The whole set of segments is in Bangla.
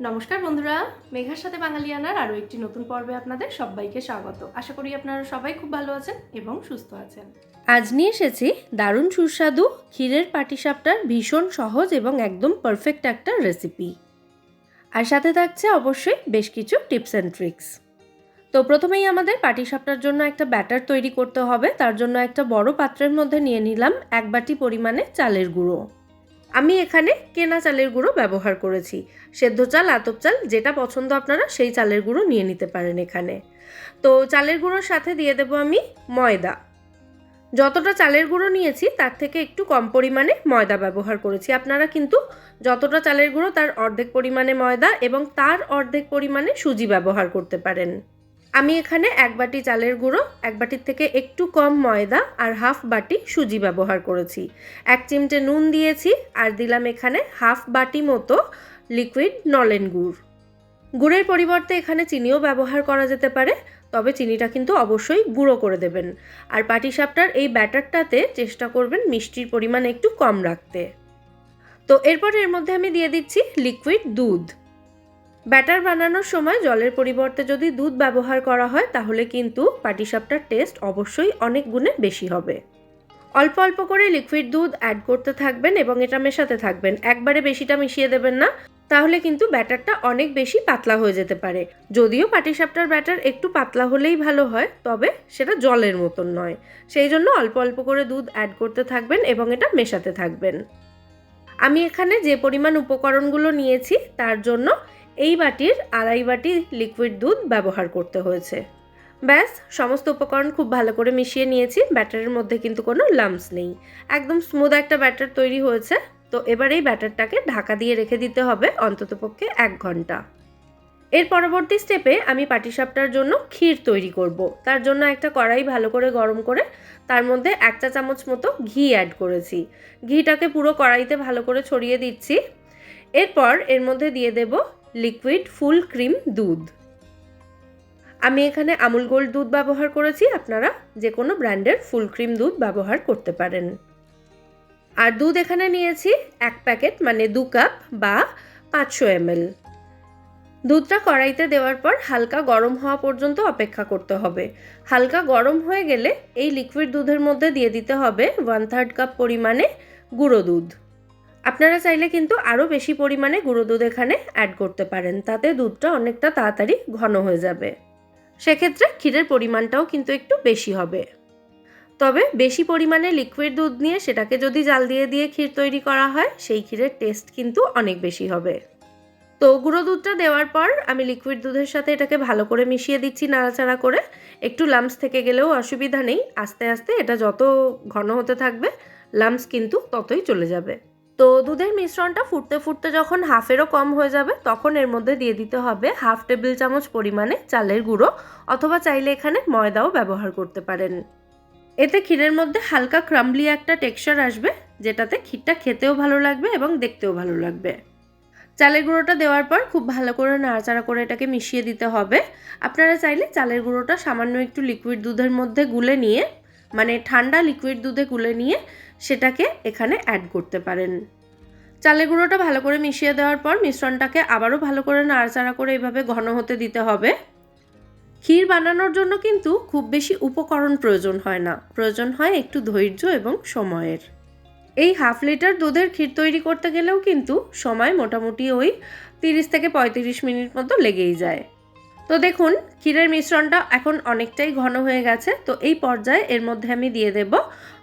নমস্কার বন্ধুরা, মেঘার সাথে বাঙালিয়ানার আরও একটি নতুন পর্বে আপনাদের সবাইকে স্বাগত। আশা করি আপনারা সবাই খুব ভালো আছেন এবং সুস্থ আছেন। আজ নিয়ে এসেছি দারুণ সুস্বাদু ক্ষীরের পাটিসাপটার ভীষণ সহজ এবং একদম পারফেক্ট একটা রেসিপি আর সাথে থাকছে অবশ্যই বেশ কিছু টিপস অ্যান্ড ট্রিক্স তো প্রথমেই আমাদের পাটিসাপটার জন্য একটা ব্যাটার তৈরি করতে হবে। তার জন্য একটা বড় পাত্রের মধ্যে নিয়ে নিলাম এক বাটি পরিমাণে চালের গুঁড়ো। আমি এখানে কেনা চালের গুঁড়ো ব্যবহার করেছি। সেদ্ধ চাল, আতপ চাল, যেটা পছন্দ আপনারা সেই চালের গুঁড়ো নিয়ে নিতে পারেন এখানে। তো চালের গুঁড়োর সাথে দিয়ে দেবো আমি ময়দা। যতটা চালের গুঁড়ো নিয়েছি, তার থেকে একটু কম পরিমাণে ময়দা ব্যবহার করেছি। আপনারা কিন্তু যতটা চালের গুঁড়ো, তার অর্ধেক পরিমাণে ময়দা এবং তার অর্ধেক পরিমাণে সুজি ব্যবহার করতে পারেন। আমি এখানে এক বাটি চালের গুঁড়ো, এক বাটির থেকে একটু কম ময়দা আর হাফ বাটি সুজি ব্যবহার করেছি। এক চিমটে নুন দিয়েছি আর দিলাম এখানে হাফ বাটি মতো লিকুইড নলেন গুড়। গুড়ের পরিবর্তে এখানে চিনিও ব্যবহার করা যেতে পারে, তবে চিনিটা কিন্তু অবশ্যই গুঁড়ো করে দেবেন। আর পাটিসাপটার এই ব্যাটারটাতে চেষ্টা করবেন মিষ্টির পরিমাণ একটু কম রাখতে। তো এরপর এর মধ্যে আমি দিয়ে দিচ্ছি লিকুইড দুধ। ব্যাটার বানানোর সময় জলের পরিবর্তে যদি দুধ ব্যবহার করা হয়, তাহলে কিন্তু পাটিসাপটার টেস্ট অবশ্যই অনেক গুণে বেশি হবে। অল্প অল্প করে লিকুইড দুধ অ্যাড করতে থাকবেন এবং এটা মেশাতে থাকবেন। একবারে বেশিটা মিশিয়ে দেবেন না, তাহলে কিন্তু ব্যাটারটা অনেক বেশি পাতলা হয়ে যেতে পারে। যদিও পাটিসাপটার ব্যাটার একটু পাতলা হলেই ভালো হয়, তবে সেটা জলের মতন নয়। সেই জন্য অল্প অল্প করে দুধ অ্যাড করতে থাকবেন এবং এটা মেশাতে থাকবেন। আমি এখানে যে পরিমাণ উপকরণগুলো নিয়েছি, তার জন্য এই বাটির আড়াই বাটি লিকুইড দুধ ব্যবহার করতে হয়েছে। ব্যাস, সমস্ত উপকরণ খুব ভালো করে মিশিয়ে নিয়েছি, ব্যাটারের মধ্যে কিন্তু কোনো লাম্পস নেই। একদম স্মুথ একটা ব্যাটার তৈরি হয়েছে, তো এবার এই ব্যাটারটাকে ঢাকা দিয়ে রেখে দিতে হবে অন্ততপক্ষে এক ঘণ্টা। এর পরবর্তী স্টেপে আমি পাটিসাপটার জন্য ক্ষীর তৈরি করব। তার জন্য একটা কড়াই ভালো করে গরম করে তার মধ্যে এক চা চামচ মতো ঘি অ্যাড করেছি। ঘিটাকে পুরো কড়াইতে ভালো করে ছড়িয়ে দিচ্ছি। এরপর এর মধ্যে দিয়ে দেব লিকুইড ফুল ক্রিম দুধ। আমি এখানে আমুল গোল্ড দুধ ব্যবহার করেছি, আপনারা যে কোনো ব্র্যান্ডের ফুল ক্রিম দুধ ব্যবহার করতে পারেন। আর দুধ এখানে নিয়েছি এক প্যাকেট মানে দু কাপ বা পাঁচশো এমএল। দুধটা কড়াইতে দেওয়ার পর হালকা গরম হওয়া পর্যন্ত অপেক্ষা করতে হবে। হালকা গরম হয়ে গেলে এই লিকুইড দুধের মধ্যে দিয়ে দিতে হবে ওয়ান থার্ড কাপ পরিমাণে গুঁড়ো দুধ। আপনারা চাইলে কিন্তু আরও বেশি পরিমাণে গুঁড়ো দুধ এখানে অ্যাড করতে পারেন। তাতে দুধটা অনেকটা তাড়াতাড়ি ঘন হয়ে যাবে। সেক্ষেত্রে ক্ষীরের পরিমাণটাও কিন্তু একটু বেশি হবে। তবে বেশি পরিমাণে লিকুইড দুধ নিয়ে সেটাকে যদি জাল দিয়ে দিয়ে ক্ষীর তৈরি করা হয়, সেই ক্ষীরের টেস্ট কিন্তু অনেক বেশি হবে। তো গুঁড়ো দুধটা দেওয়ার পর আমি লিকুইড দুধের সাথে এটাকে ভালো করে মিশিয়ে দিচ্ছি নাড়াচাড়া করে। একটু লাম্পস থেকে গেলেও অসুবিধা নেই। আস্তে আস্তে এটা যত ঘন হতে থাকবে লাম্পস কিন্তু ততই চলে যাবে। তো দুধের মিশ্রণটা ফুটতে ফুটতে যখন হাফেরও কম হয়ে যাবে, তখন এর মধ্যে দিয়ে দিতে হবে হাফ টেবিল চামচ পরিমাণে চালের গুঁড়ো অথবা চাইলে এখানে ময়দাও ব্যবহার করতে পারেন। এতে ক্ষীরের মধ্যে হালকা ক্রাম্বলি একটা টেক্সচার আসবে, যেটাতে ক্ষীরটা খেতেও ভালো লাগবে এবং দেখতেও ভালো লাগবে। চালের গুঁড়োটা দেওয়ার পর খুব ভালো করে নাড়াচাড়া করে এটাকে মিশিয়ে দিতে হবে। আপনারা চাইলে চালের গুঁড়োটা সামান্য একটু লিকুইড দুধের মধ্যে গুলে নিয়ে মানে ঠান্ডা লিকুইড দুধে গুলে নিয়ে সেটাকে এখানে অ্যাড করতে পারেন। চালের গুঁড়োটা ভালো করে মিশিয়ে দেওয়ার পর মিশ্রণটাকে আবারও ভালো করে নাড়াচাড়া করে এভাবে ঘন হতে দিতে হবে। ক্ষীর বানানোর জন্য কিন্তু খুব বেশি উপকরণ প্রয়োজন হয় না। প্রয়োজন হয় একটু ধৈর্য এবং সময়ের। এই হাফ লিটার দুধের ক্ষীর তৈরি করতে গেলেও কিন্তু সময় মোটামুটি ওই তিরিশ থেকে পঁয়ত্রিশ মিনিট মতো লেগেই যায়। তো দেখুন, ক্ষীরের মিশ্রণটা এখন অনেকটাই ঘন হয়ে গেছে। তো এই পর্যায়ে এর মধ্যে আমি দিয়ে দেব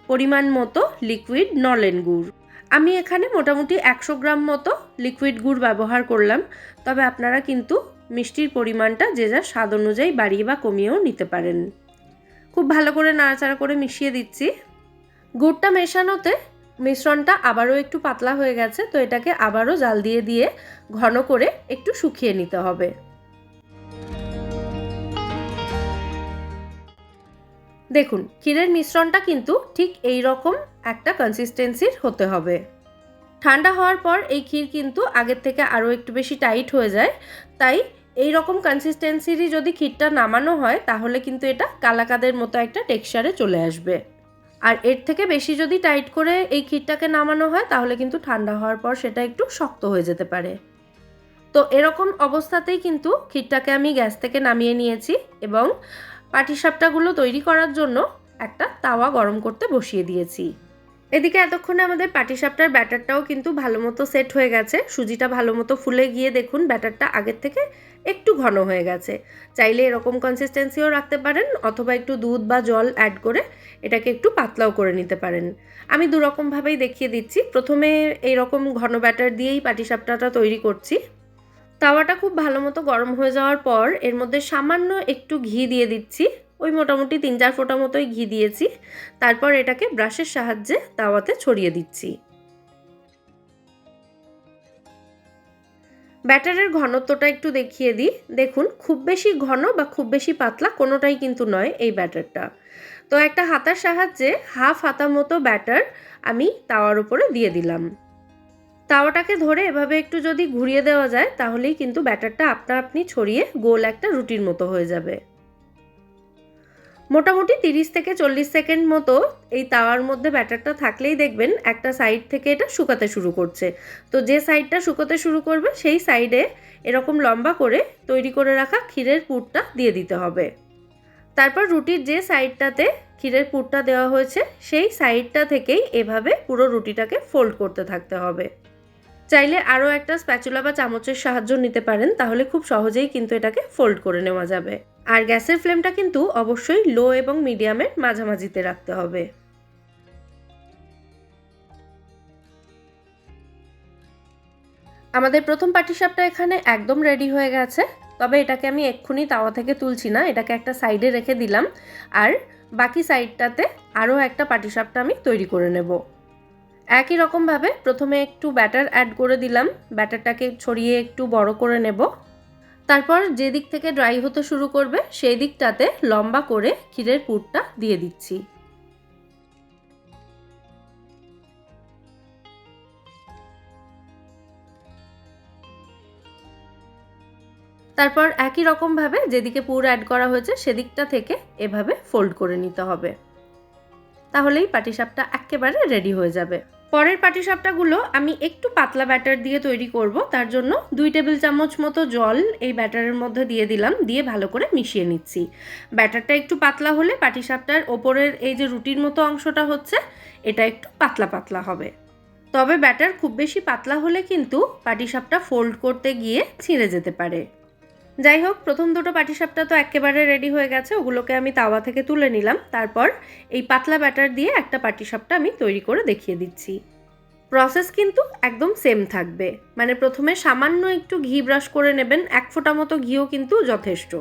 পরিমাণ মতো লিকুইড নলেন গুড়। আমি এখানে মোটামুটি একশো গ্রাম মতো লিকুইড গুড় ব্যবহার করলাম। তবে আপনারা কিন্তু মিষ্টির পরিমাণটা যে যার স্বাদ অনুযায়ী বাড়িয়ে বা কমিয়েও নিতে পারেন। খুব ভালো করে নাড়াচাড়া করে মিশিয়ে দিচ্ছি। গুড়টা মেশানোতে মিশ্রণটা আবারও একটু পাতলা হয়ে গেছে। তো এটাকে আবারও জাল দিয়ে দিয়ে ঘন করে একটু শুকিয়ে নিতে হবে। দেখুন, ক্ষীরের মিশ্রণটা কিন্তু ঠিক এই রকম একটা কনসিস্টেন্সির হতে হবে। ঠান্ডা হওয়ার পর এই ক্ষীর কিন্তু আগের থেকে আরও একটু বেশি টাইট হয়ে যায়। তাই এই রকম কনসিস্টেন্সিরই যদি ক্ষীরটা নামানো হয়, তাহলে কিন্তু এটা কালাকাদের মতো একটা টেক্সচারে চলে আসবে। আর এর থেকে বেশি যদি টাইট করে এই ক্ষীরটাকে নামানো হয়, তাহলে কিন্তু ঠান্ডা হওয়ার পর সেটা একটু শক্ত হয়ে যেতে পারে। তো এরকম অবস্থাতেই কিন্তু ক্ষীরটাকে আমি গ্যাস থেকে নামিয়ে নিয়েছি এবং পাটিসাপটাগুলো তৈরি করার জন্য একটা তাওয়া গরম করতে বসিয়ে দিয়েছি। এদিকে এতক্ষণে আমাদের পাটিসাপটার ব্যাটারটাও কিন্তু ভালো মতো সেট হয়ে গেছে। সুজিটা ভালো মতো ফুলে গিয়ে দেখুন, ব্যাটারটা আগের থেকে একটু ঘন হয়ে গেছে। চাইলে এরকম কনসিস্টেন্সিও রাখতে পারেন, অথবা একটু দুধ বা জল অ্যাড করে এটাকে একটু পাতলাও করে নিতে পারেন। আমি দুরকমভাবেই দেখিয়ে দিচ্ছি। প্রথমে এইরকম ঘন ব্যাটার দিয়েই পাটিসাপটাটা তৈরি করছি। তাওয়াটা খুব ভালো মতো গরম হয়ে যাওয়ার পর এর মধ্যে সামান্য একটু ঘি দিয়ে দিচ্ছি। ওই মোটামুটি তিন চার ফোঁটা মতোই ঘি দিয়েছি। তারপর এটাকে ব্রাশের সাহায্যে তাওয়াতে ছড়িয়ে দিচ্ছি। ব্যাটারের ঘনত্বটা একটু দেখিয়ে দিই। দেখুন, খুব বেশি ঘন বা খুব বেশি পাতলা কোনোটাই কিন্তু নয় এই ব্যাটারটা। তো একটা হাতার সাহায্যে হাফ হাতা মতো ব্যাটার আমি তাওয়ার উপরে দিয়ে দিলাম। তাওয়াটাকে ধরে এভাবে একটু যদি ঘুরিয়ে দেওয়া যায়, তাহলেই কিন্তু ব্যাটারটা আপনা আপনি ছড়িয়ে গোল একটা রুটির মতো হয়ে যাবে। মোটামুটি তিরিশ থেকে চল্লিশ সেকেন্ড মতো এই তাওয়ার মধ্যে ব্যাটারটা থাকলেই দেখবেন একটা সাইড থেকে এটা শুকাতে শুরু করছে। তো যে সাইডটা শুকোতে শুরু করবে, সেই সাইডে এরকম লম্বা করে তৈরি করে রাখা ক্ষীরের পুরটা দিয়ে দিতে হবে। তারপর রুটির যে সাইডটাতে ক্ষীরের পুরটা দেওয়া হয়েছে, সেই সাইডটা থেকেই এভাবে পুরো রুটিটাকে ফোল্ড করতে থাকতে হবে। চাইলে আরও একটা স্প্যাচুলা বা চামচের সাহায্য নিতে পারেন, তাহলে খুব সহজেই কিন্তু এটাকে ফোল্ড করে নেওয়া যাবে। আর গ্যাসের ফ্লেমটা কিন্তু অবশ্যই লো এবং মিডিয়ামের মাঝামাঝিতে রাখতে হবে। আমাদের প্রথম পাটিসাপটা এখানে একদম রেডি হয়ে গেছে। তবে এটাকে আমি এক্ষুনি তাওয়া থেকে তুলছি না, এটাকে একটা সাইডে রেখে দিলাম। আর বাকি সাইডটাতে আরও একটা পাটিসাপটা আমি তৈরি করে নেব। একই রকমভাবে প্রথমে একটু ব্যাটার অ্যাড করে দিলাম। ব্যাটারটাকে ছড়িয়ে একটু বড় করে নেব। তারপর যে দিক থেকে ড্রাই হতে শুরু করবে, সেই দিকটাতে লম্বা করে ক্ষীরের পুরটা দিয়ে দিচ্ছি। তারপর একই রকমভাবে যেদিকে পুর অ্যাড করা হয়েছে, সেদিকটা থেকে এভাবে ফোল্ড করে নিতে হবে। তাহলেই পাটিসাপটা একেবারে রেডি হয়ে যাবে। পরের পাটিসাপটাগুলো আমি একটু পাতলা ব্যাটার দিয়ে তৈরি করব। তার জন্য দুই টেবিল চামচ মতো জল এই ব্যাটারের মধ্যে দিয়ে দিলাম, দিয়ে ভালো করে মিশিয়ে নিচ্ছি। ব্যাটারটা একটু পাতলা হলে পাটিসাপটার ওপরের এই যে রুটির মতো অংশটা হচ্ছে, এটা একটু পাতলা পাতলা হবে। তবে ব্যাটার খুব বেশি পাতলা হলে কিন্তু পাটিসাপটা ফোল্ড করতে গিয়ে ছিঁড়ে যেতে পারে। যাই হোক, প্রথম দুটো পাটিসাপটা তো একেবারে রেডি হয়ে গেছে, ওগুলোকে আমি তাওয়া থেকে তুলে নিলাম। তারপর এই পাতলা ব্যাটার দিয়ে একটা পাটিসাপটা আমি তৈরি করে দেখিয়ে দিচ্ছি। প্রসেস কিন্তু একদম সেম থাকবে। মানে প্রথমে সামান্য একটু ঘি ব্রাশ করে নেবেন, এক ফোঁটা মতো ঘিও কিন্তু যথেষ্ট।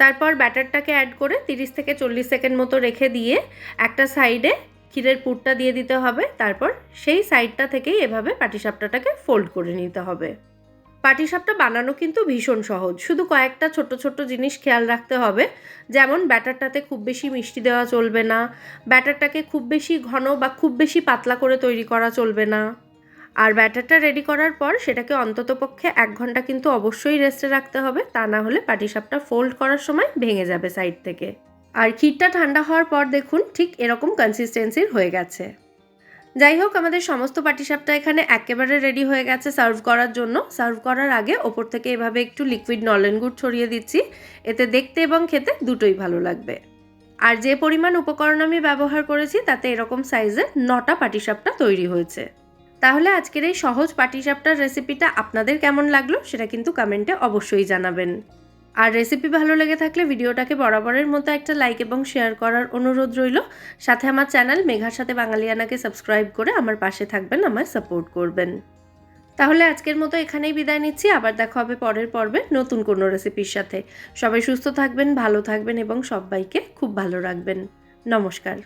তারপর ব্যাটারটাকে অ্যাড করে তিরিশ থেকে চল্লিশ সেকেন্ড মতো রেখে দিয়ে একটা সাইডে ক্ষীরের পুরটা দিয়ে দিতে হবে। তারপর সেই সাইডটা থেকেই এভাবে পাটিসাপটাটাকে ফোল্ড করে নিতে হবে। পাটিসাপটা বানানো কিন্তু ভীষণ সহজ। শুধু কয়েকটা ছোট ছোট জিনিস খেয়াল রাখতে হবে। যেমন ব্যাটারটাতে খুব বেশি মিষ্টি দেওয়া চলবে না। ব্যাটারটাকে খুব বেশি ঘন বা খুব বেশি পাতলা করে তৈরি করা চলবে না। আর ব্যাটারটা রেডি করার পর সেটাকে অন্ততপক্ষে এক ঘণ্টা কিন্তু অবশ্যই রেস্টে রাখতে হবে। তা না হলে পাটিসাপটা ফোল্ড করার সময় ভেঙে যাবে সাইড থেকে। আর ক্ষীরটা ঠান্ডা হওয়ার পর দেখুন ঠিক এরকম কনসিস্টেন্সির হয়ে গেছে। যাই হোক, আমাদের সমস্ত পাটিসাপটা এখানে একেবারে রেডি হয়ে গেছে সার্ভ করার জন্য। সার্ভ করার আগে ওপর থেকে এভাবে একটু লিকুইড নলেন গুড় ছড়িয়ে দিচ্ছি। এতে দেখতে এবং খেতে দুটোই ভালো লাগবে। আর যে পরিমাণ উপকরণ আমি ব্যবহার করেছি, তাতে এরকম সাইজের নটা পাটিসাপটা তৈরি হয়েছে। তাহলে আজকের এই সহজ পাটিসাপটার রেসিপিটা আপনাদের কেমন লাগল, সেটা কিন্তু কমেন্টে অবশ্যই জানাবেন। আর রেসিপি ভালো লেগে থাকলে ভিডিওটাকে বরাবরের মতো একটা লাইক এবং শেয়ার করার অনুরোধ রইল। সাথে আমার চ্যানেল মেঘার সাথে বাঙালিয়ানাকে সাবস্ক্রাইব করে আমার পাশে থাকবেন, আমায় সাপোর্ট করবেন। তাহলে আজকের মতো এখানেই বিদায় নিচ্ছি। আবার দেখা হবে পরের পর্বে নতুন কোনো রেসিপির সাথে। সবাই সুস্থ থাকবেন, ভালো থাকবেন এবং সবাইকে খুব ভালো রাখবেন। নমস্কার।